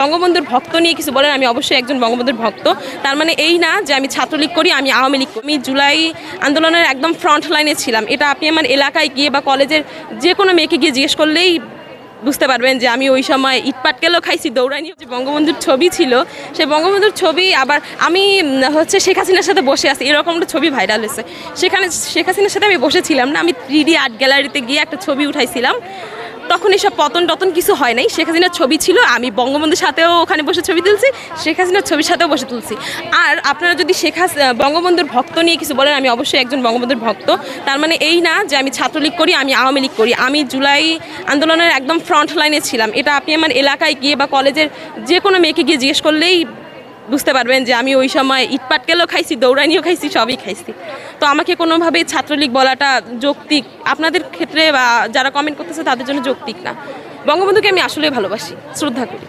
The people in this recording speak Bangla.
বঙ্গবন্ধুর ভক্ত নিয়ে কিছু বলেন, আমি অবশ্যই একজন বঙ্গবন্ধুর ভক্ত। তার মানে এই না যে আমি ছাত্রলীগ করি, আমি আওয়ামী লীগ আমি জুলাই আন্দোলনের একদম ফ্রন্ট লাইনে ছিলাম। এটা আপনি আমার এলাকায় গিয়ে বা কলেজের যে কোনো মেয়েকে গিয়ে জিজ্ঞেস করলেই বুঝতে পারবেন যে আমি ওই সময় ইট পাটকেলও খাইছি দৌড়ানি যে বঙ্গবন্ধুর ছবি ছিল, সেই বঙ্গবন্ধুর ছবি আবার আমি হচ্ছে শেখ হাসিনার সাথে বসে আছি। এরকম একটা ছবি ভাইরাল হয়েছে। সেখানে, শেখ হাসিনার সাথে আমি বসেছিলাম না, আমি থ্রি আর্ট গ্যালারিতে গিয়ে একটা ছবি উঠাইছিলাম। তখন এসব পতন টতন কিছু হয় নাই। শেখ হাসিনার ছবি ছিল, আমি বঙ্গবন্ধুর সাথেও ওখানে বসে ছবি তুলছি, শেখ হাসিনার ছবির সাথেও বসে তুলছি। আর আপনারা যদি শেখ হাস বঙ্গবন্ধুর ভক্ত নিয়ে কিছু বলেন, আমি অবশ্যই একজন বঙ্গবন্ধুর ভক্ত। তার মানে এই না যে আমি ছাত্রলীগ করি, আমি আওয়ামী লীগ করি। আমি জুলাই আন্দোলনের একদম ফ্রন্ট লাইনে ছিলাম। এটা আপনি আমার এলাকায় গিয়ে বা কলেজের যে কোনো মেয়েকে গিয়ে জিজ্ঞেস করলেই বুঝতে পারবেন যে আমি ওই সময় ইটপাটকেলও খাইছি, দৌড়ানিও খাইছি, সবই খাইছি। তো আমাকে কোনোভাবেই ছাত্রলীগ বলাটা যৌক্তিক আপনাদের ক্ষেত্রে বা যারা কমেন্ট করতেছে তাদের জন্য যৌক্তিক না। বঙ্গবন্ধুকে আমি আসলেই ভালোবাসি, শ্রদ্ধা করি।